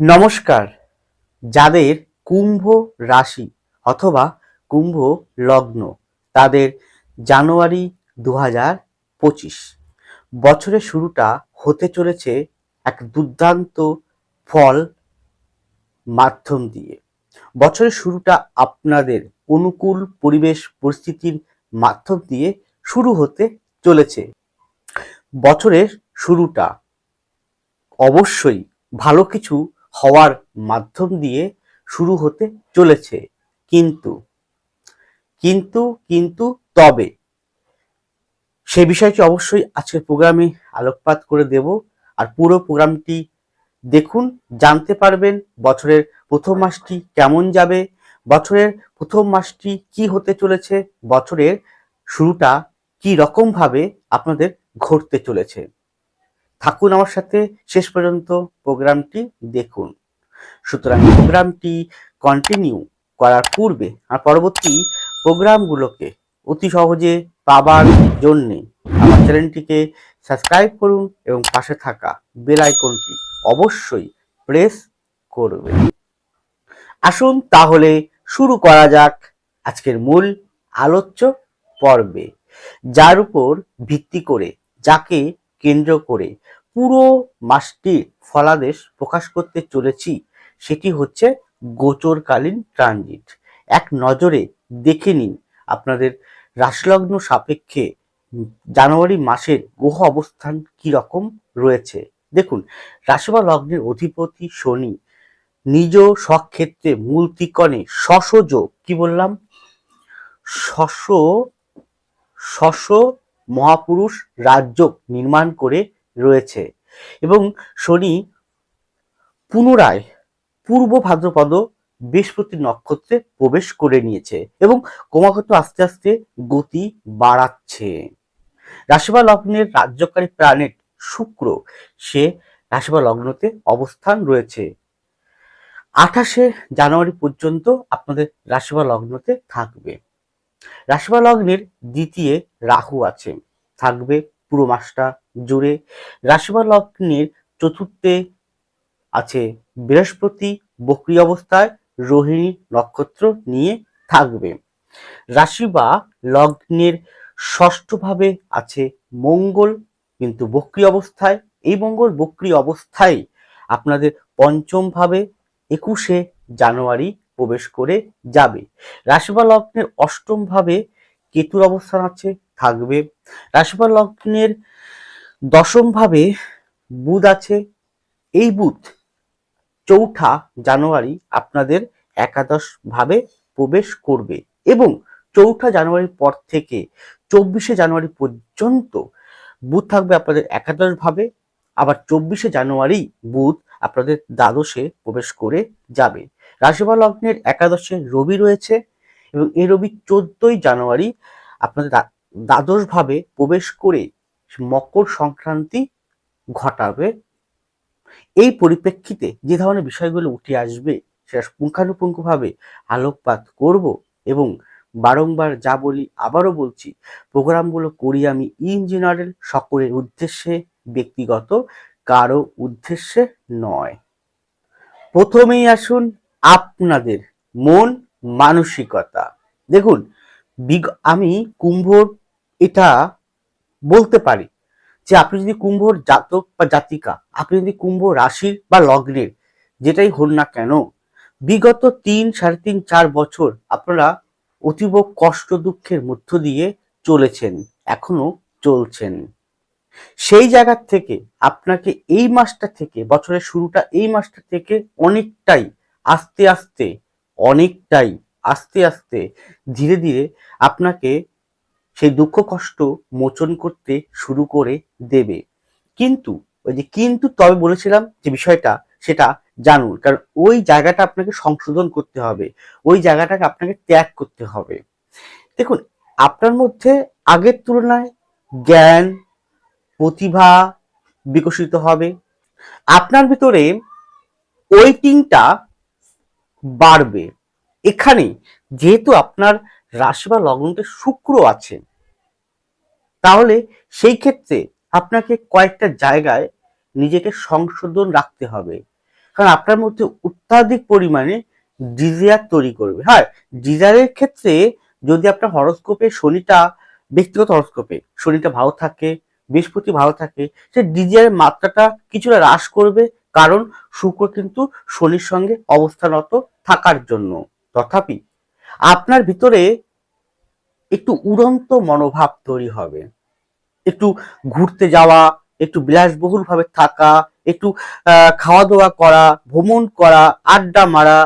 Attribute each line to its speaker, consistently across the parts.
Speaker 1: নমস্কার। যাদের কুম্ভ রাশি অথবা কুম্ভ লগ্ন, তাদের জানুয়ারি দু হাজার পঁচিশ। বছরের শুরুটা হতে চলেছে এক দুর্দান্ত ফল মাধ্যম দিয়ে। বছরের শুরুটা আপনাদের অনুকূল পরিবেশ পরিস্থিতির মাধ্যম দিয়ে শুরু হতে চলেছে। বছরের শুরুটা অবশ্যই ভালো কিছু হওয়ার মাধ্যম দিয়ে শুরু হতে চলেছে। কিন্তু কিন্তু কিন্তু তবে সে বিষয়টি অবশ্যই আজকের প্রোগ্রামে আলোকপাত করে দেব আর পুরো প্রোগ্রামটি দেখুন, জানতে পারবেন বছরের প্রথম মাসটি কেমন যাবে, বছরের প্রথম মাসটি কি হতে চলেছে, বছরের শুরুটা কি রকম ভাবে আপনাদের ঘটতে চলেছে। থাকুন আমার সাথে। শেষ পর্যন্ত প্রোগ্রামটি দেখুন। সুতরাং প্রোগ্রামটি কন্টিনিউ করার পূর্বে আর পরবর্তী প্রোগ্রামগুলোকে অতি সহজে পাবার জন্যে আমার চ্যানেলটিকে সাবস্ক্রাইব করুন এবং পাশে থাকা বেল আইকনটি অবশ্যই প্রেস করবেন। আসুন তাহলে শুরু করা যাক আজকের মূল আলোচ্য পর্বে, যার উপর ভিত্তি করে যাকে কেন্দ্র করে পুরো মাসটি ফলাদেশ প্রকাশ করতে চলেছি, সেটি হচ্ছে গোচরকালীন ট্রানজিট। এক নজরে দেখে নিন আপনাদের রাশিলগ্ন সাপেক্ষে জানুয়ারি মাসের গ্রহ অবস্থান কি রকম রয়েছে। দেখুন, রাশি বা লগ্নের অধিপতি শনি নিজ স্বক্ষেত্রে মূল ত্রিকোণে শশযোগ, কি বললাম? শশ শশ মহাপুরুষ রাজ্য নির্মাণ করে রয়েছে। এবং শনি পুনরায় পূর্ব ভাদ্রপদ বৃহস্পতি নক্ষত্রে প্রবেশ করে নিয়েছে এবং ক্রমাগত আস্তে আস্তে গতি বাড়াচ্ছে। রাশিবা লগ্নের রাজ্যকারী প্ল্যানেট শুক্র, সে রাশিবা লগ্নতে অবস্থান রয়েছে। আঠাশে জানুয়ারি পর্যন্ত আপনাদের রাশিবা লগ্নতে থাকবে। রাশিবা লগ্নের দ্বিতীয় রাহু আছে। থাকবে পুরো মাসটা জুড়ে। রাশিবা লগ্নের চতুর্থে আছে বৃহস্পতি, বক্রি অবস্থায় রোহিণী নক্ষত্র নিয়ে থাকবে। রাশি বা লগ্নের ষষ্ঠভাবে আছে মঙ্গল, কিন্তু বক্রি অবস্থায় এই মঙ্গল বক্রি অবস্থায় আপনাদের পঞ্চম ভাবে একুশে জানুয়ারি প্রবেশ করে যাবে। রাশিবা লগ্নের অষ্টম ভাবে কেতুর অবস্থান আছে, থাকবে। রাশিফল লগ্নের দশম ভাবে বুধ আছে। এই বুধ চৌঠা জানুয়ারি আপনাদের একাদশ ভাবে প্রবেশ করবে এবং চৌঠা জানুয়ারির পর থেকে চব্বিশে জানুয়ারি পর্যন্ত বুধ থাকবে আপনাদের একাদশ ভাবে। আবার চব্বিশে জানুয়ারি বুধ আপনাদের দ্বাদশে প্রবেশ করে যাবে। রাশিফল লগ্নের একাদশে রবি রয়েছে এবং এই রবি চোদ্দই জানুয়ারি আপনাদের দ্বাদশ ভাবে প্রবেশ করে মকর সংক্রান্তি ঘটাবে। এই পরিপ্রেক্ষিতে যে ধরনের বিষয়গুলো উঠে আসবে সেটা পুঙ্খানুপুঙ্খভাবে আলোকপাত করব এবং বারংবার যা বলি আবারও বলছি, প্রোগ্রামগুলো করি আমি ইঞ্জিনিয়ারের সকলের উদ্দেশ্যে, ব্যক্তিগত, কারও উদ্দেশ্যে নয়। প্রথমেই আসুন আপনাদের মন মানসিকতা। দেখুন আমি কুম্ভর এটা বলতে পারি যে আপনি যদি কুম্ভর জাতক বা জাতিকা, আপনি যদি কুম্ভ রাশির বা লগ্নের, যেটাই হন না কেন, বিগত তিন, সাড়ে তিন, চার বছর আপনারা অতীব কষ্ট দুঃখের মধ্য দিয়ে চলেছেন, এখনও চলছেন। সেই জায়গার থেকে আপনাকে এই মাসটা থেকে, বছরের শুরুটা এই মাসটা থেকে অনেকটাই আস্তে আস্তে, অনেকটাই আস্তে আস্তে ধীরে ধীরে আপনাকে সেই দুঃখ কষ্ট মোচন করতে শুরু করে দেবে। কিন্তু, ওই যে কিন্তু তবে বলেছিলাম যে বিষয়টা, সেটা জানুন। কারণ ওই জায়গাটা আপনাকে সংশোধন করতে হবে, ওই জায়গাটাকে আপনাকে ত্যাগ করতে হবে। দেখুন, আপনার মধ্যে আগের তুলনায় জ্ঞান, প্রতিভা বিকশিত হবে। আপনার ভিতরে ওয়েটিংটা বাড়বে। এখানে যেহেতু আপনার রাশি বা লগ্নতে শুক্র আছে তাহলে সেই ক্ষেত্রে আপনাকে কয়েকটা জায়গায় নিজেকে সংশোধন রাখতে হবে। কারণ আপনার মধ্যে অত্যাধিক পরিমাণে ডিজায়ার তৈরি করবে। হ্যাঁ ডিজায়ারের ক্ষেত্রে যদি আপনার হরস্কোপে শনিটা, ব্যক্তিগত হরস্কোপে শনিটা ভালো থাকে, বৃহস্পতি ভালো থাকে, সে ডিজায়ারের মাত্রাটা কিছুটা হ্রাস করবে কারণ শুক্র কিন্তু শনির সঙ্গে অবস্থানত থাকার জন্য। তথাপি আপনার ভিতরে একটু উড়ন্ত মনোভাব তৈরি হবে। একটু ঘুরতে যাওয়া, একটু বিলাসবহুল ভাবে থাকা, একটু খাওয়া দাওয়া করা, ভ্রমণ করা, আড্ডা মারা,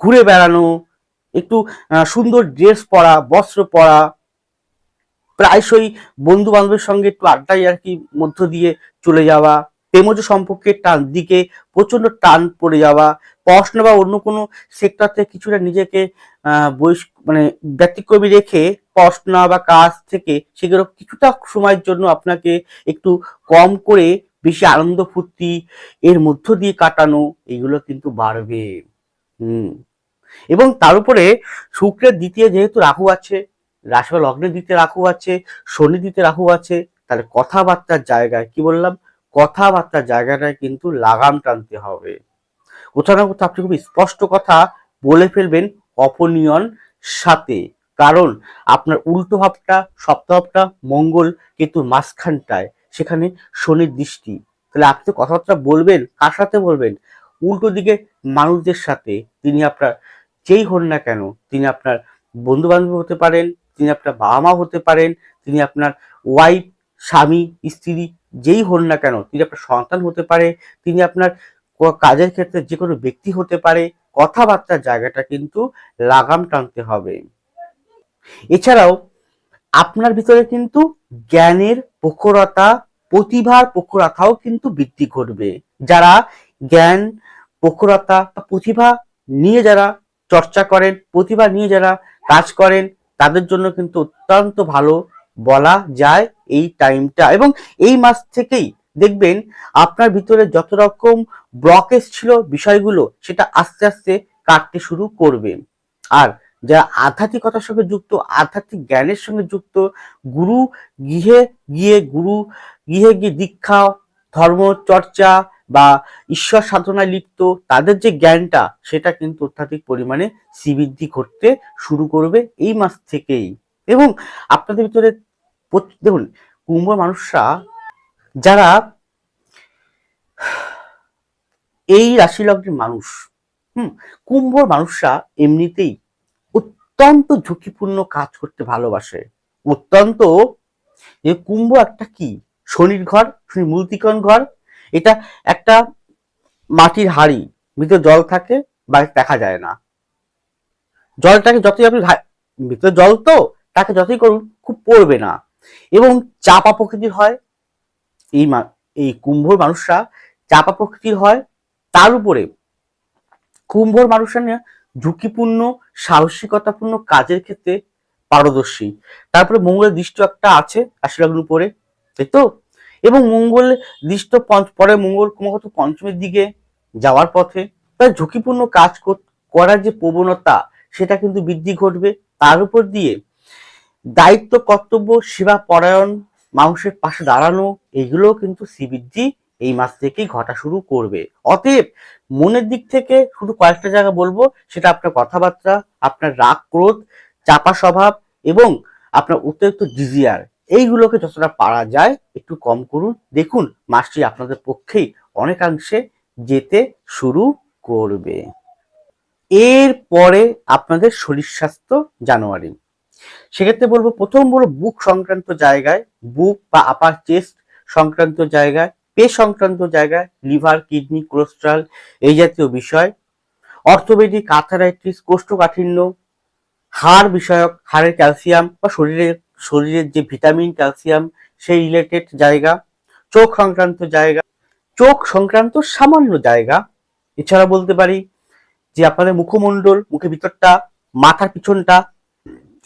Speaker 1: ঘুরে বেড়ানো, একটু সুন্দর ড্রেস পরা, বস্ত্র পরা, প্রায়শই বন্ধু বান্ধবের সঙ্গে একটু আড্ডায় আর কি মধ্য দিয়ে চলে যাওয়া প্রেমজ সম্পর্কের টান, দিকে প্রচণ্ড টান পড়ে যাওয়া, পড়াশোনা বা অন্য কোনো সেক্টর থেকে কিছুটা নিজেকে, আহ মানে ব্যতিক্রমী রেখে পড়াশোনা বা কাজ থেকে সেগুলো কিছুটা সময়ের জন্য আপনাকে একটু কম করে বেশি আনন্দ ফুর্তি এর মধ্য দিয়ে কাটানো, এগুলো কিন্তু বাড়বে। হুম। এবং তার উপরে শুক্রের দ্বিতীয় যেহেতু রাহু আছে রাশি লগ্নের দ্বিতীয় রাহু আছে শনি দ্বিতীয় রাহু আছে, তাহলে কথাবার্তার জায়গায় কি বললাম? কথাবার্তার জায়গাটায় কিন্তু লাগাম টানতে হবে। কোথাও না কোথাও আপনি খুব স্পষ্ট কথা বলে ফেলবেন অপনিয়ন সাথে। কারণ আপনার উল্টো ভাবটা সপ্তাহটা মঙ্গল কিন্তু মাঝখানটায়, সেখানে শনির দৃষ্টি। তাহলে আপনি কথাবার্তা বলবেন, কার সাথে বলবেন? উল্টো দিকে মানুষদের সাথে, তিনি আপনার যেই হন না কেন, তিনি আপনার বন্ধু বান্ধব হতে পারেন, তিনি আপনার বাবা মা হতে পারেন, তিনি আপনার ওয়াইফ স্বামী, স্ত্রী যেই হন না কেন, তিনি আপনার সন্তান হতে পারে, তিনি আপনার কাজের ক্ষেত্রে যে কোনো ব্যক্তি হতে পারে, কথাবার্তার জায়গাটা কিন্তু লাগাম টানতে হবে। এছাড়াও আপনার ভিতরে কিন্তু জ্ঞানের প্রখরতা, প্রতিভার প্রখরতাও কিন্তু বৃদ্ধি ঘটবে। যারা জ্ঞান, প্রখরতা বা প্রতিভা নিয়ে যারা চর্চা করেন, প্রতিভা নিয়ে যারা কাজ করেন, তাদের জন্য কিন্তু অত্যন্ত ভালো বলা যায় এই টাইমটা এবং এই মাস থেকেই দেখবেন আপনার ভিতরে যত রকম ব্লকেজ ছিল বিষয়গুলো, সেটা আস্তে আস্তে কাটতে শুরু করবে। আর যারা আধ্যাত্মিকতার সঙ্গে যুক্ত, আধ্যাত্মিক জ্ঞানের সঙ্গে যুক্ত, গুরু গৃহে গিয়ে গুরু গৃহে গিয়ে দীক্ষা, ধর্ম, চর্চা বা ঈশ্বর সাধনায় লিপ্ত, তাদের যে জ্ঞানটা, সেটা কিন্তু অত্যাধিক পরিমাণে শ্রীবৃদ্ধি করতে শুরু করবে এই মাস থেকেই। এবং আপনাদের ভিতরে দেখুন, কুম্ভ মানুষরা যারা এই রাশি লগ্নের মানুষ, হুম কুম্ভর মানুষরা এমনিতেই অত্যন্ত ঝুঁকিপূর্ণ কাজ করতে ভালোবাসে। অত্যন্ত, যে কুম্ভ একটা কি? শনির ঘর, শনি মূলতিকন ঘর, এটা একটা মাটির হাড়ি, ভিতরে জল থাকে বাইরে দেখা যায় না। জলটাকে যতই আপনি ভিতরে জল তো, তাকে যতই করুন, খুব পড়বে না। এবং চাপা প্রকৃতির হয়। এই এই কুম্ভর মানুষরা চাপা প্রকৃতির হয়। তার উপরে কুম্ভর মানুষরা ঝুঁকিপূর্ণ, সাহসিকতাপূর্ণ কাজের ক্ষেত্রে পারদর্শী। তারপরে মঙ্গলের দৃষ্ট একটা আছে, আশীর্বাদের উপরে, তাই তো? এবং মঙ্গল দৃষ্ট পরে মঙ্গল ক্রমাগত পঞ্চমের দিকে যাওয়ার পথে তার ঝুঁকিপূর্ণ কাজ করার যে প্রবণতা, সেটা কিন্তু বৃদ্ধি ঘটবে। তার উপর দিয়ে দায়িত্ব, কর্তব্য, সেবা, পরায়ণ, মানুষের পাশে দাঁড়ানো, এগুলোও কিন্তু শ্রীবৃদ্ধি এই মাস থেকেই ঘটা শুরু করবে। অতএব মনের দিক থেকে শুধু কয়েকটা জায়গা বলব, সেটা আপনার কথাবার্তা, আপনার রাগ, ক্রোধ, চাপা স্বভাব এবং আপনার অতিরিক্ত ডিজিয়ার এইগুলোকে যতটা পারা যায় একটু কম করুন। দেখুন, মাসটি আপনাদের পক্ষেই অনেকাংশে যেতে শুরু করবে। এরপরে আপনাদের শরীর স্বাস্থ্য জানুয়ারি। সেক্ষেত্রে বলব, প্রথম বলব বুক সংক্রান্ত জায়গায়, বুক বা আপার চেস্ট সংক্রান্ত জায়গায় পে সংক্রান্ত জায়গায়, লিভার, কিডনি, কোলেস্ট্রল এই জাতীয় বিষয়, অর্থোপেডিক আর্থারাইটিস, কোষ্ঠকাঠিন্য, হাড় বিষয়ক, হাড়ের ক্যালসিয়াম বা শরীরের শরীরের যে ভিটামিন, ক্যালসিয়াম সেই রিলেটেড জায়গা, চোখ সংক্রান্ত জায়গা, চোখ সংক্রান্ত সামান্য জায়গা। এছাড়া বলতে পারি যে আপনাদের মুখমণ্ডল, মুখের ভিতরটা, মাথার পিছনটা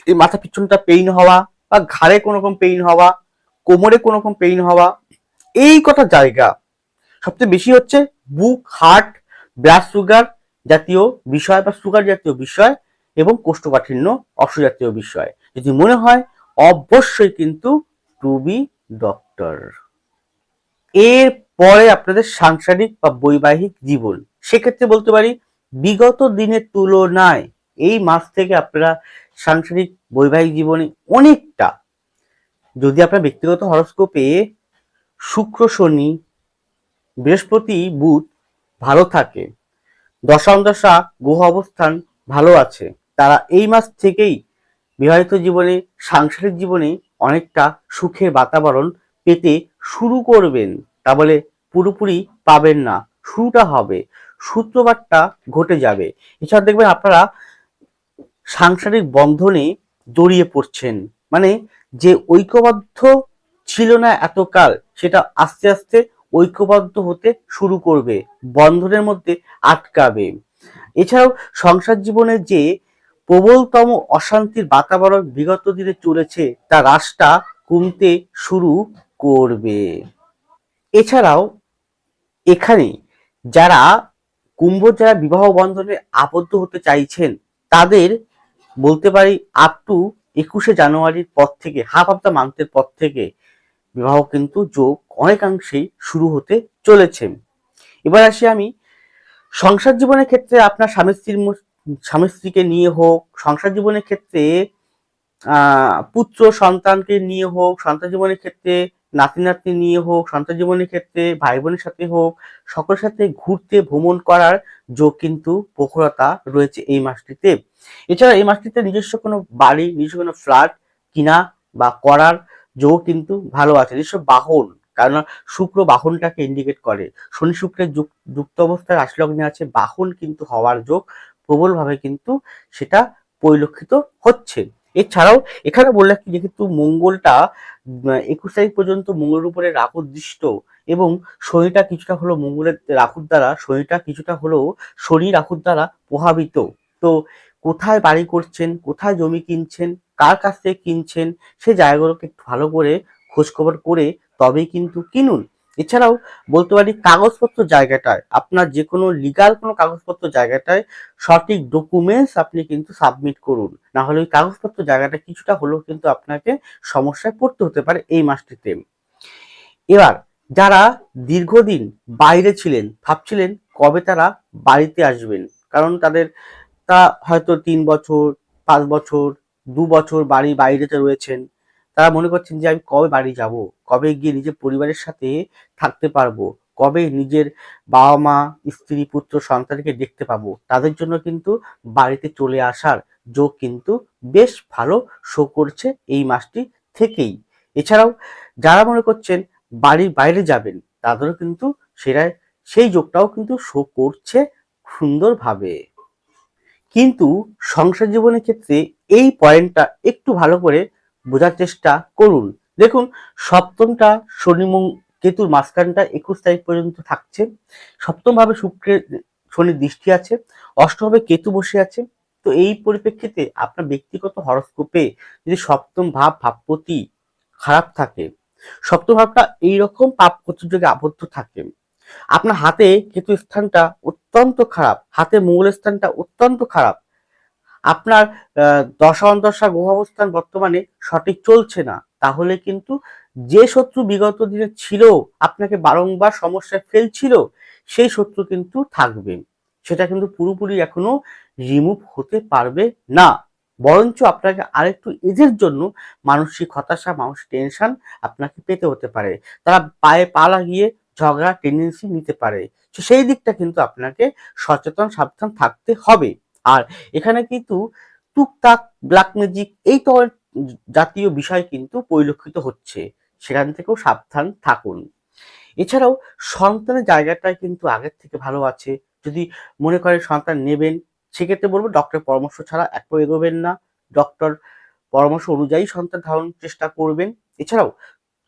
Speaker 1: এই মাথার পিছনটা পেইন হওয়া বা ঘাড়ে কোনো রকম পেইন হওয়া, কোমরে কোনো রকম পেইন হওয়া, এই কটা জায়গা। সবচেয়ে বেশি হচ্ছে বুক হার্ট ব্লাড সুগার জাতীয় বিষয় বা সুগার জাতীয় বিষয় এবং কোষ্ঠকাঠিন্য অর্শ জাতীয় বিষয়। যদি মনে হয়, অবশ্যই কিন্তু টু বি ডক্টর এর পরে আপনাদের সাংসারিক বা বৈবাহিক জীবন। সেক্ষেত্রে বলতে পারি, বিগত দিনের তুলনায় এই মাস থেকে আপনারা সাংসারিক বৈবাহিক জীবনে অনেকটা। যদি আপনার ব্যক্তিগত হরস্কোপে শুক্র, শনি, বৃহস্পতি, বুধ ভালো থাকে, দশম দশা, গ্রহ অবস্থান ভালো আছে, তারা এই মাস থেকেই বিবাহিত জীবনে, সাংসারিক জীবনে অনেকটা সুখের বাতাবরণ পেতে শুরু করবেন। তা বলে পুরোপুরি পাবেন না। শুরুটা হবে। সূত্রপাতটা ঘটে যাবে। এছাড়া দেখবেন আপনারা সাংসারিক বন্ধনে জড়িয়ে পড়ছেন। মানে যে ঐক্যবদ্ধ ছিল না এতকাল, সেটা আস্তে আস্তে ঐক্যবদ্ধ হতে শুরু করবে, বন্ধনের মধ্যে আটকাবে। এছাড়াও সংসার জীবনে যে প্রবলতম অশান্তির বাতাবরণ বিগত দিনে চলেছে, তা হ্রাসটা কমতে শুরু করবে। এছাড়াও এখানে যারা কুম্ভ, যারা বিবাহ বন্ধনে আবদ্ধ হতে চাইছেন, তাদের বলতে পারি আপ টু একুশে জানুয়ারির পর থেকে হাফ অফ দ্য মান্থের পর থেকে বিবাহ কিন্তু যোগ অনেকাংশেই শুরু হতে চলেছে। এবার আসি আমি সংসার জীবনের ক্ষেত্রে আপনার স্বামী স্ত্রীর স্বামী স্ত্রীকে নিয়ে হোক, সংসার জীবনের ক্ষেত্রে পুত্র সন্তানকে নিয়ে হোক সন্তান জীবনের ক্ষেত্রে নাতি নাতনি নিয়ে হোক সন্তান জীবনের ক্ষেত্রে ভাই বোনের সাথে হোক, সকলের সাথে ঘুরতে ভ্রমণ করার যোগ কিন্তু প্রখরতা রয়েছে এই মাসটিতে। এছাড়া এই মাসটিতে নিজস্ব কোনো বাড়ি, নিজস্ব কোনো ফ্ল্যাট কিনা বা করার যোগ কিন্তু ভালো আছে, নিজস্ব বাহন কারণ শুক্র বাহনটাকে ইন্ডিকেট করে। শনি শুক্রের যুক্ত অবস্থায় রাশিলগ্নে আছে, বাহন কিন্তু হওয়ার যোগ প্রবলভাবে কিন্তু সেটা পরিলক্ষিত হচ্ছে। এছাড়াও এখানে বললে কি যেহেতু মঙ্গলটা একুশ তারিখ পর্যন্ত মঙ্গলের উপরে রাহু দৃষ্ট এবং শনিটা কিছুটা হলো মঙ্গলের রাহুর দ্বারা, শনিটা কিছুটা হলেও শনি রাহুর দ্বারা প্রভাবিত। তো কোথায় বাড়ি করছেন, কোথায় জমি কিনছেন, কার কাছ থেকে কিনছেন, সে জায়গাগুলোকে একটু ভালো করে খোঁজখবর করে তবেই কিন্তু কিনুন। এছাড়াও বলতে পারি কাগজপত্র জায়গাটায়, আপনার যে কোনো লিগাল কোনো কাগজপত্র জায়গাটায় সঠিক ডকুমেন্টস আপনি কিন্তু সাবমিট করুন। না হলে ওই কাগজপত্র জায়গাটা কিছুটা হলেও কিন্তু আপনাকে সমস্যায় পড়তে হতে পারে এই মাসটিতে। এবার যারা দীর্ঘদিন বাইরে ছিলেন, ভাবছিলেন কবে তারা বাড়িতে আসবেন, কারণ তাদের তা হয়তো তিন বছর, পাঁচ বছর, দু বছর বাড়ি বাইরেতে রয়েছেন। তারা মনে করছেন যে, আমি কবে বাড়ি যাব? কবে গিয়ে নিজের পরিবারের সাথে থাকতে পারব? কবে নিজের বাবা মা স্ত্রী, পুত্র, সন্তানকে দেখতে পাবো? তাদের জন্য কিন্তু বাড়িতে চলে আসার যোগ কিন্তু বেশ ভালো শো করছে এই মাসটি থেকেই। এছাড়াও যারা মনে করছেন বাড়ির বাইরে যাবেন, তাদেরও কিন্তু সেটা সেই যোগটাও কিন্তু শো করছে সুন্দরভাবে। কিন্তু সংসার জীবনের ক্ষেত্রে এই পয়েন্টটা একটু ভালো করে বোঝার চেষ্টা করুন। দেখুন, সপ্তমটা শনি কেতুর মাঝখানটা একুশ তারিখ পর্যন্ত থাকছে। সপ্তম ভাবে শুক্রের শনির দৃষ্টি আছে, অষ্টমভাবে কেতু বসে আছে। তো এই পরিপ্রেক্ষিতে আপনার ব্যক্তিগত হরস্কোপে যদি সপ্তম ভাব, ভাবপতি খারাপ থাকে, সপ্তম ভাবটা এইরকম পাপ যোগে আবদ্ধ থাকে আপনার হাতে কেতু স্থানটা অত্যন্ত খারাপ, হাতে মঙ্গল স্থানটা অত্যন্ত খারাপ। আপনার দশা অন্তশা গ্রহ অবস্থান বর্তমানে সঠিক চলছে না। তাহলে কিন্তু যে শত্রু বিগত দিনে ছিল, আপনাকে বারংবার সমস্যায় ফেলছিল, সেই শত্রু কিন্তু থাকবে। সেটা কিন্তু পুরোপুরি এখনও রিমুভ হতে পারবে না। বরঞ্চ আপনাকে আরেকটু এদের জন্য মানসিক হতাশা, মানসিক টেনশন আপনাকে পেতে হতে পারে। তারা পায়ে পা লাগিয়ে ঝগড়া টেন্ডেন্সি নিতে পারে। তো সেই দিকটা কিন্তু আপনাকে সচেতন, সাবধান থাকতে হবে। আর এখানে কিন্তু টুকটাক ব্ল্যাক ম্যাজিক এই তো জাতীয় বিষয় কিন্তু পরিলক্ষিত হচ্ছে। সেখান থেকেও সাবধান থাকুন। এছাড়াও সন্তানের জায়গাটায় কিন্তু আগের থেকে ভালো আছে। যদি মনে করেন সন্তান নেবেন, সেক্ষেত্রে বলব ডক্টর পরামর্শ ছাড়া এক এগোবেন না। ডক্টর পরামর্শ অনুযায়ী সন্তান ধারণ চেষ্টা করবেন। এছাড়াও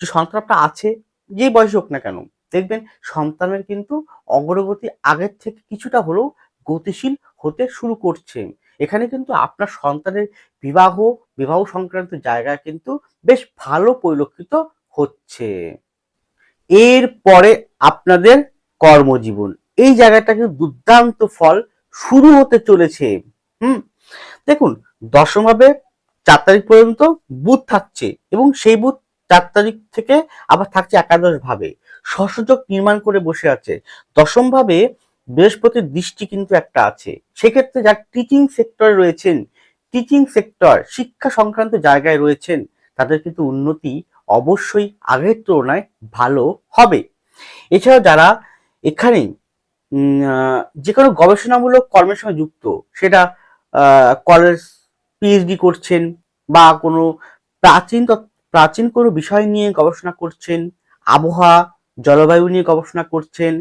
Speaker 1: যে সন্তানটা আছে যে বয়স হোক না কেন দেখবেন সন্তানের কিন্তু অগ্রগতি আগের থেকে কিছুটা হলেও গতিশীল হতে শুরু করছে। এখানে কিন্তু আপনার সন্তানের বিবাহ বিবাহ সংক্রান্ত জায়গায় কিন্তু বেশ ভালো পরিলক্ষিত হচ্ছে। এরপরে আপনাদের কর্মজীবন। এই জায়গাটা কিন্তু দুর্দান্ত ফল শুরু হতে চলেছে। হুম? দেখুন দশমভাবে চার তারিখ পর্যন্ত বুধ থাকছে এবং সেই বুধ চার তারিখ থেকে আবার থাকছে একাদশ ভাবে। সহযোগ নির্মাণ করে বসে আছে। দশমভাবে বৃহস্পতির দৃষ্টি কিন্তু একটা আছে। সেক্ষেত্রে যারা টিচিং সেক্টরে রয়েছেন টিচিং সেক্টর শিক্ষা সংক্রান্ত জায়গায় রয়েছেন, তাদের কিন্তু উন্নতি অবশ্যই আগের তুলনায় ভালো হবে। এছাড়াও যারা এখানে যে কোনো গবেষণামূলক কর্মের সঙ্গে যুক্ত, সেটা কলেজ পিএইচডি করছেন বা কোনো প্রাচীন প্রাচীন কোনো বিষয় নিয়ে গবেষণা করছেন, আবহাওয়া জলবায়ু নিয়ে গবেষণা করছেন,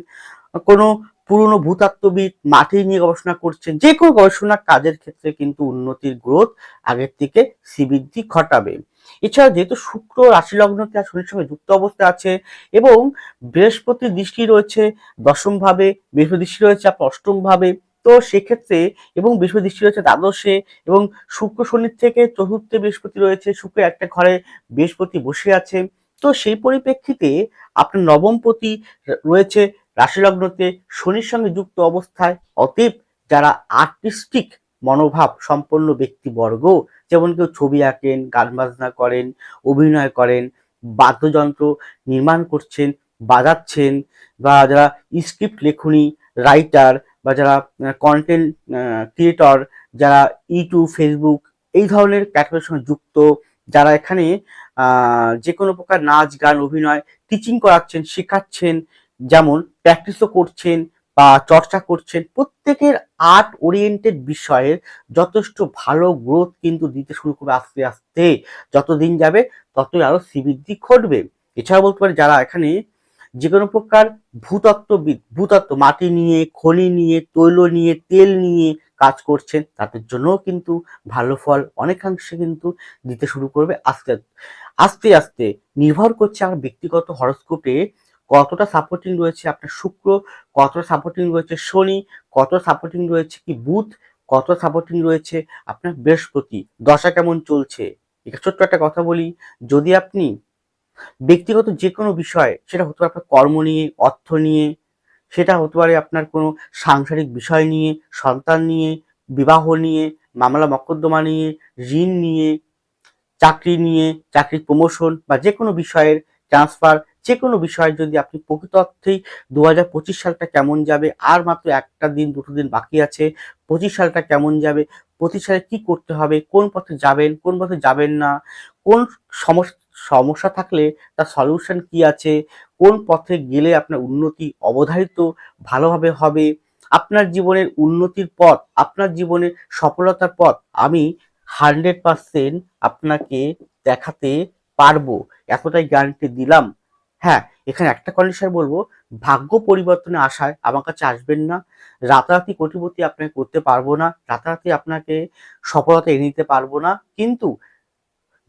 Speaker 1: কোনো পুরনো ভূতাত্ত্ববিদ মাটি নিয়ে গবেষণা করছেন, যে কোনো গবেষণা কাজের ক্ষেত্রে কিন্তু উন্নতির গ্রোথ আগের থেকে শ্রীবৃদ্ধি ঘটাবে। এছাড়া যেহেতু শুক্র রাশি লগ্নতে আর শনির সঙ্গে যুক্ত অবস্থায় আছে এবং বৃহস্পতির দৃষ্টি রয়েছে দশম ভাবে বৃহস্পতি দৃষ্টি রয়েছে আপনার অষ্টম ভাবে তো সেক্ষেত্রে এবং বৃহস্পতি দৃষ্টি রয়েছে দ্বাদশে এবং শুক্র শনির থেকে চতুর্থে বৃহস্পতি রয়েছে, শুক্র একটা ঘরে বৃহস্পতি বসে আছে। তো সেই পরিপ্রেক্ষিতে আপনার নবমপতি রয়েছে রাশি লগ্নতে শনির সঙ্গে যুক্ত অবস্থায়। অতীব যারা আর্টিস্টিক মনোভাব সম্পন্ন ব্যক্তিবর্গ, যেমন কেউ ছবি আঁকেন, গান বাজনা করেন, অভিনয় করেন, বাদ্যযন্ত্র নির্মাণ করছেন, বাজাচ্ছেন, বা যারা স্ক্রিপ্ট লেখনী, রাইটার, বা যারা কন্টেন্ট ক্রিয়েটর যারা ইউটিউব, ফেসবুক, এই ধরনের ক্যাটাগরির সঙ্গে যুক্ত, যারা এখানে যে কোনো প্রকার নাচ, গান, অভিনয় টিচিং করাচ্ছেন, শেখাচ্ছেন, যেমন প্র্যাকটিসও করছেন বা চর্চা করছেন, প্রত্যেকের আর্ট ওরিয়েন্টেড বিষয়ের যথেষ্ট ভালো গ্রোথ কিন্তু দিতে শুরু করবে আস্তে আস্তে। যত দিন যাবে, ততই আরও শ্রীবৃদ্ধি ঘটবে। এছাড়া বলতে পারি, যারা এখানে যে কোনো প্রকার ভূতত্ত্ববিদ, ভূতত্ত্ব, মাটি নিয়ে, খনি নিয়ে, তৈল নিয়ে, তেল নিয়ে কাজ করছেন, তাদের জন্যও কিন্তু ভালো ফল অনেকাংশে কিন্তু দিতে শুরু করবে আস্তে। আস্তে আস্তে নির্ভর করছে আমার ব্যক্তিগত হরস্কোপে কতটা সাপোর্টিং রয়েছে আপনার শুক্র, কতটা সাপোর্টিং রয়েছে শনি, কতটা সাপোর্টিং রয়েছে কি বুধ, কতটা সাপোর্টিং রয়েছে আপনার বৃহস্পতি, দশা কেমন চলছে? এটা ছোট্ট একটা কথা বলি, যদি আপনি ব্যক্তিগত যে কোনো বিষয়, সেটা হতে পারে আপনার কর্ম নিয়ে, অর্থ নিয়ে, সেটা হতে পারে আপনার কোনো সাংসারিক বিষয় নিয়ে, সন্তান নিয়ে, বিবাহ নিয়ে মামলা মকদ্দমা নিয়ে, ঋণ নিয়ে চাকরি নিয়ে, চাকরির প্রমোশন বা যে কোনো বিষয়ের ট্রান্সফার যে কোনো বিষয়ে যদি আপনি প্রকৃত অর্থেই দু হাজার পঁচিশ সালটা কেমন যাবে, আর মাত্র একটা দিন, দুটো দিন বাকি আছে, পঁচিশ সালটা কেমন যাবে, পঁচিশ সালে কি করতে হবে, কোন পথে যাবেন, কোন পথে যাবেন না, কোন সমস্যা সমস্যা থাকলে তার সলিউশন কি আছে, কোন পথে গেলে আপনার উন্নতি অবধারিত ভালোভাবে হবে, আপনার জীবনের উন্নতির পথ, আপনার জীবনের সফলতার পথ, আমি হান্ড্রেড পার্সেন্ট আপনাকে দেখাতে পারব। এতটাই গ্যারান্টি দিলাম। হ্যাঁ এখানে একটা কন্ডিশন বলব, ভাগ্য পরিবর্তনে আসায় আমার কাছে আসবেন না। রাতারাতি কোটিপতি আপনাকে করতে পারব না। রাতারাতি আপনাকে সফলতা এনে দিতে পারব না। কিন্তু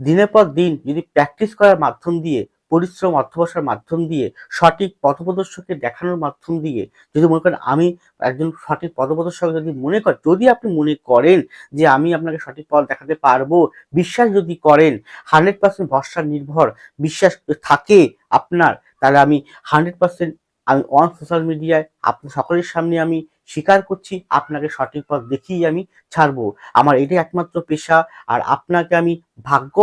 Speaker 1: দিনের পর দিন যদি প্র্যাকটিস করার মাধ্যম দিয়ে পরিশ্রম অর্থবসার মাধ্যম দিয়ে, সঠিক পথপ্রদর্শককে দেখানোর মাধ্যম দিয়ে, যদি মনে করেন আমি একজন সঠিক পথপ্রদর্শক যদি মনে করেন যদি আপনি মনে করেন যে আমি আপনাকে সঠিক পথ দেখাতে পারব, বিশ্বাস যদি করেন, হান্ড্রেড পার্সেন্ট ভরসা নির্ভর, বিশ্বাস থাকে আপনার, তাহলে আমি হান্ড্রেড পার্সেন্ট আমি অন সোশ্যাল মিডিয়ায় আপনার সকলের সামনে আমি স্বীকার করছি, আপনাকে সঠিক পথ দেখিয়ে আমি ছাড়বো। আমার এটাই একমাত্র পেশা, আর আপনাকে আমি ভাগ্য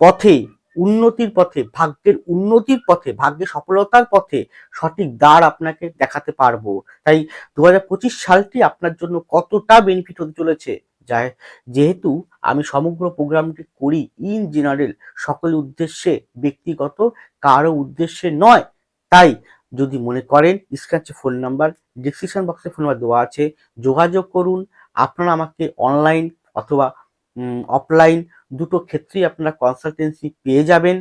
Speaker 1: পথে উন্নতির পথে, ভাগ্যের উন্নতির পথে, ভাগ্যের সফলতার পথে সঠিক দ্বার আপনাকে দেখাতে পারব। তাই দু হাজার পঁচিশ সালটি আপনার জন্য কতটা বেনিফিট হতে চলেছে? যা যেহেতু আমি সমগ্র প্রোগ্রামটি করি ইন জেনারেল সকল উদ্দেশ্যে, ব্যক্তিগত, কারও উদ্দেশ্যে নয়। তাই যদি মনে করেন স্ক্র্যাচে ফোন নাম্বার ডিসক্রিপশন বক্সে ফোন নাম্বার দেওয়া আছে, যোগাযোগ করুন। আপনারা আমাকে অনলাইন অথবা অফলাইন দুটো ক্ষেত্রেই আপনারা কনসালটেন্সি পেয়ে যাবেন।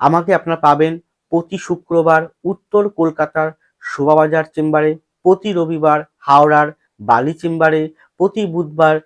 Speaker 1: আমাকে আপনারা পাবেন প্রতি শুক্রবার উত্তর কলকাতার শোভাবাজার চেম্বারে, প্রতি রবিবার হাওড়ার বালি চেম্বারে, প্রতি বুধবার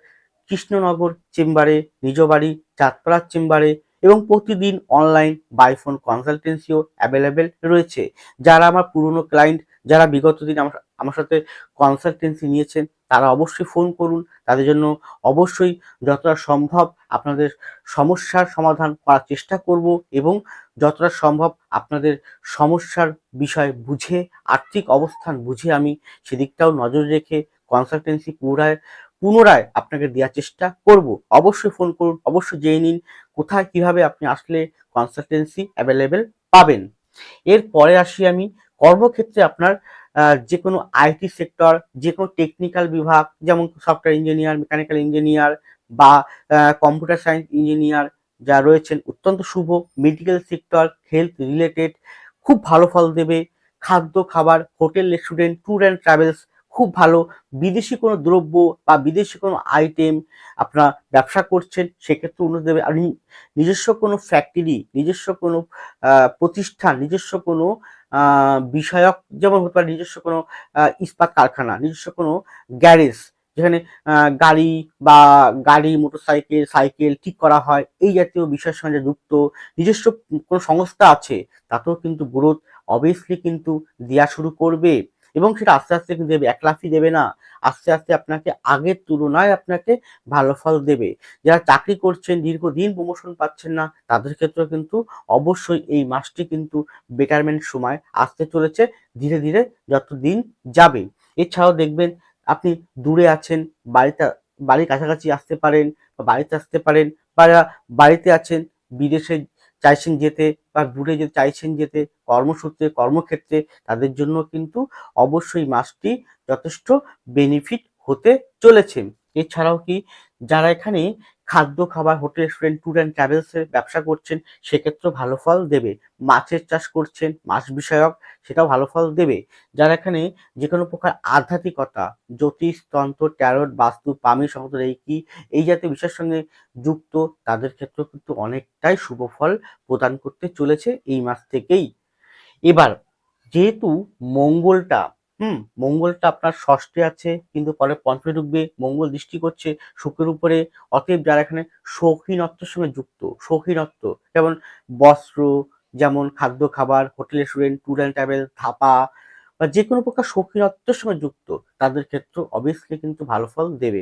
Speaker 1: কৃষ্ণনগর চেম্বারে নিজ বাড়ি চাঁদপাড়ার চেম্বারে এবং প্রতিদিন অনলাইন বাইফোন কনসালটেন্সিও অ্যাভেলেবেল রয়েছে। যারা আমার পুরনো ক্লায়েন্ট যারা বিগত দিন আমার আমার সাথে কনসালটেন্সি নিয়েছেন তারা অবশ্যই ফোন করুন। তাদের জন্য অবশ্যই যতটা সম্ভব আপনাদের সমস্যার সমাধান করার চেষ্টা করব এবং যতটা সম্ভব আপনাদের সমস্যার বিষয় বুঝে, আর্থিক অবস্থান বুঝে আমি সেদিকটাও নজর রেখে কনসালটেন্সি পুনরায় পুনরায় আপনাকে দেওয়ার চেষ্টা করব। অবশ্যই ফোন করুন, অবশ্যই জেনে নিন কোথায় কীভাবে আপনি আসলে কনসালটেন্সি অ্যাভেলেবেল পাবেন। এরপরে আসি আমি কর্মক্ষেত্রে আপনার যে কোনো আইটি সেক্টর যে কোনো টেকনিক্যাল বিভাগ, যেমন সফটওয়্যার ইঞ্জিনিয়ার মেকানিক্যাল ইঞ্জিনিয়ার বা কম্পিউটার সায়েন্স ইঞ্জিনিয়ার যা রয়েছেন অত্যন্ত শুভ মেডিকেল সেক্টর হেলথ রিলেটেড খুব ভালো ফল দেবে। খাদ্য, খাবার hotel restaurant tour and travels খুব ভালো। বিদেশি কোনো দ্রব্য বা বিদেশি কোনো আইটেম আপনার ব্যবসা করছেন, সেক্ষেত্রে উন্নতি দেবে। আর নিজস্ব কোনো ফ্যাক্টরি নিজস্ব কোনো প্রতিষ্ঠান, নিজস্ব কোনো বিষয়ক যেমন হতে পারে নিজস্ব কোনো ইস্পাত কারখানা, নিজস্ব কোনো গ্যারেজ যেখানে গাড়ি বা গাড়ি, মোটরসাইকেল, সাইকেল ঠিক করা হয়। এই জাতীয় বিষয়ের সঙ্গে যুক্ত নিজস্ব কোনো সংস্থা আছে, তাতেও কিন্তু গ্রোথ অবভিয়াসলি কিন্তু দেওয়া শুরু করবে। এবং সেটা আস্তে আস্তে কিন্তু দেবে একলাফি দেবে না। আস্তে আস্তে আপনাকে আগের তুলনায় আপনাকে ভালো ফল দেবে। যারা চাকরি করছেন, দীর্ঘদিন প্রমোশন পাচ্ছেন না, তাদের ক্ষেত্রেও কিন্তু অবশ্যই এই মাসটি কিন্তু বেটারমেন্ট সময় আসতে চলেছে। ধীরে ধীরে যত দিন যাবে। এছাড়াও দেখবেন, আপনি দূরে আছেন বাড়িতে বাড়ির কাছাকাছি আসতে পারেন বা বাড়িতে আসতে পারেন বা বাড়িতে আছেন, বিদেশে চাইছেন যেতে বা দূরে যেতে চাইছেন যেতে, কর্মসূত্রে, কর্মক্ষেত্রে, তাদের জন্য কিন্তু অবশ্যই মাসটি যথেষ্ট বেনিফিট হতে চলেছে। এছাড়াও কি, যারা এখানে খাদ্য, খাবার, হোটেল রেস্টুরেন্ট ট্যুর অ্যান্ড ট্রাভেলসের ব্যবসা করছেন, সেক্ষেত্রেও ভালো ফল দেবে। মাছের চাষ করছেন, মাছ বিষয়ক, সেটাও ভালো ফল দেবে। যারা এখানে যে কোনো প্রকার আধ্যাত্মিকতা, জ্যোতিষ, তন্ত্র ট্যারট বাস্তু, পামি সংক্রান্ত রেকি এই জাতীয় বিষয়ের সঙ্গে যুক্ত, তাদের ক্ষেত্রেও কিন্তু অনেকটাই শুভ ফল প্রদান করতে চলেছে এই মাস থেকেই। এবার, যেহেতু মঙ্গলটা হুম, মঙ্গলটা আপনার ষষ্ঠে আছে, কিন্তু পরে পঞ্চমে ঢুকবে, মঙ্গল দৃষ্টি করছে, শুক্রের উপরে, অতএব যারা এখানে শৌখিনত্বের সঙ্গে যুক্ত, শৌখিনত্ব, যেমন বস্ত্র, যেমন খাদ্য খাবার, hotel, restaurant, tour and travel, Thapa, বা যে কোনো প্রকার শৌখিনত্বের সঙ্গে যুক্ত, তাদের ক্ষেত্রে অবভিয়াসলি কিন্তু ভালো ফল দেবে।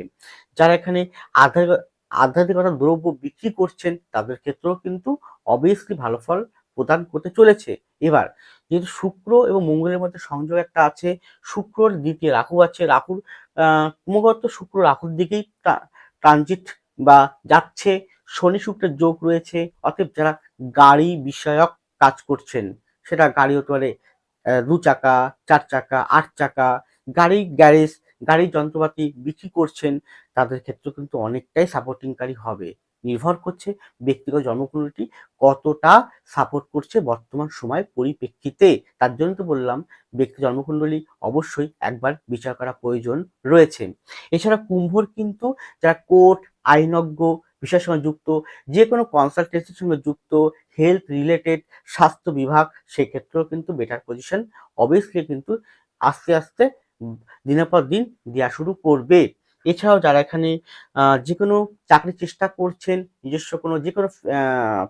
Speaker 1: যারা এখানে আধ্যাত্মিক আধ্যাত্মিকতা দ্রব্য বিক্রি করছেন, তাদের ক্ষেত্রেও কিন্তু অবভিয়াসলি ভালো ফল প্রদান করতে চলেছে। এবার যেহেতু শুক্র এবং মঙ্গলের মধ্যে সংযোগ একটা আছে, শুক্রর দ্বিতীয় রাহু আছে, রাহুর ক্রমাগত শুক্র রাহুর দিকেই ট্রানজিট বা যাচ্ছে, শনি শুক্রের যোগ রয়েছে, অতএব যারা গাড়ি বিষয়ক কাজ করছেন, সেটা গাড়ি হতে পারে দু চাকা, চার চাকা, আট চাকা, গাড়ি গ্যারেজ গাড়ির যন্ত্রপাতি বিক্রি করছেন, তাদের ক্ষেত্রে কিন্তু অনেকটাই সাপোর্টিংকারী হবে। নির্ভর করছে ব্যক্তিগত জন্মকুণ্ডলী কতটা সাপোর্ট করছে বর্তমান সময় পরিপ্রেক্ষিতে। তার জন্য তো বললাম ব্যক্তি জন্মকুণ্ডলী অবশ্যই একবার বিচার করা প্রয়োজন রয়েছে। এছাড়া কুম্ভর কিন্তু যারা কোর্ট, আইনজ্ঞ, বিষয়ের সঙ্গে যুক্ত যে কোনো কনসালটেন্সির সঙ্গে যুক্ত হেলথ রিলেটেড স্বাস্থ্য বিভাগ, সেক্ষেত্রেও কিন্তু বেটার পজিশন অবভিয়াসলি কিন্তু আস্তে আস্তে দিনের পর দিন দেওয়া শুরু করবে। এছাড়াও যারা এখানে যে কোনো চাকরির চেষ্টা করছেন, নিজস্ব কোনো যে কোনো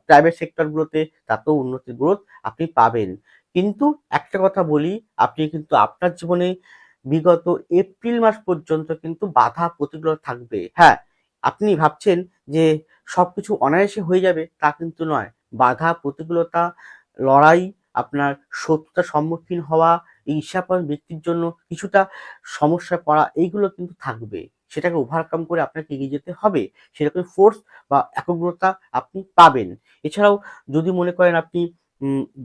Speaker 1: প্রাইভেট সেক্টরগুলোতে তাতেও উন্নতির গ্রোথ আপনি পাবেন। কিন্তু একটা কথা বলি, আপনি কিন্তু আপনার জীবনে বিগত এপ্রিল মাস পর্যন্ত কিন্তু বাধা প্রতিকূলতা থাকবে। হ্যাঁ আপনি ভাবছেন যে সবকিছু অনায়াসে হয়ে যাবে, তা কিন্তু নয়। বাধা, প্রতিকূলতা, লড়াই, আপনার শত্রুতার সম্মুখীন হওয়া, এই ঈর্ষাপন ব্যক্তির জন্য কিছুটা সমস্যায় পড়া, এইগুলো কিন্তু থাকবে। সেটাকে ওভারকাম করে আপনাকে এগিয়ে যেতে হবে। সেরকম ফোর্স বা একগ্রতা আপনি পাবেন। এছাড়াও যদি মনে করেন আপনি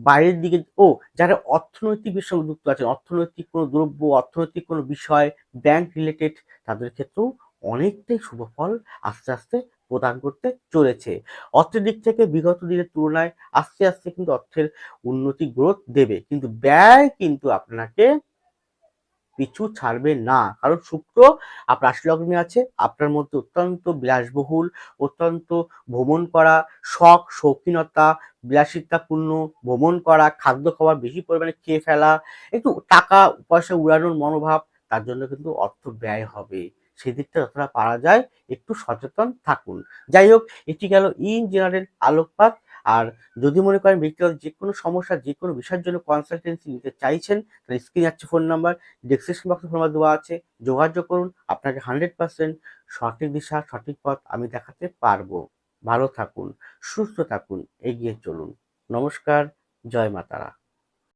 Speaker 1: বাইরের দিকে, ও, যারা অর্থনৈতিক সঙ্গে যুক্ত আছেন, অর্থনৈতিক কোনো দ্রব্য, অর্থনৈতিক কোনো বিষয় ব্যাংক রিলেটেড তাদের ক্ষেত্রেও অনেকটাই শুভ ফল আস্তে আস্তে প্রদান করতে চলেছে। অর্থের দিক থেকে বিগত দিনের তুলনায় আস্তে আস্তে কিন্তু অর্থের উন্নতি গ্রোথ দেবে। কিন্তু ব্যয় কিন্তু আপনাকে পিছু ছাড়বে না। কারণ শুক্র আপনার রাশি লগ্নে আছে, আপনার মধ্যে অত্যন্ত বিলাসবহুল, অত্যন্ত ভ্রমণ করা, শখ, শৌখিনতা, বিলাসিতাপূর্ণ ভ্রমণ করা, খাদ্য খাবার বেশি পরিমাণে খেয়ে ফেলা, একটু টাকা, পয়সা উড়ানোর মনোভাব, তার জন্য কিন্তু অর্থ ব্যয় হবে। সেদিকটা যতটা পারা যায়, একটু সচেতন থাকুন। যাই হোক, এটি গেল ইন জেনারেল আলোকপাত। আর যদি মনে করেন ব্যক্তিগত যে কোনো সমস্যা যে কোনো বিষয়ের জন্য কনসালটেন্সি নিতে চাইছেন, তাহলে স্ক্রিনে আছে ফোন নাম্বার ডিসক্রিপশন বক্সে ফোন নাম্বার দেওয়া আছে, যোগাযোগ করুন, আপনাকে হান্ড্রেড পার্সেন্ট সঠিক দিশা, সঠিক পথ আমি দেখাতে পারব। ভালো থাকুন, সুস্থ থাকুন, এগিয়ে চলুন। নমস্কার, জয় মাতারা।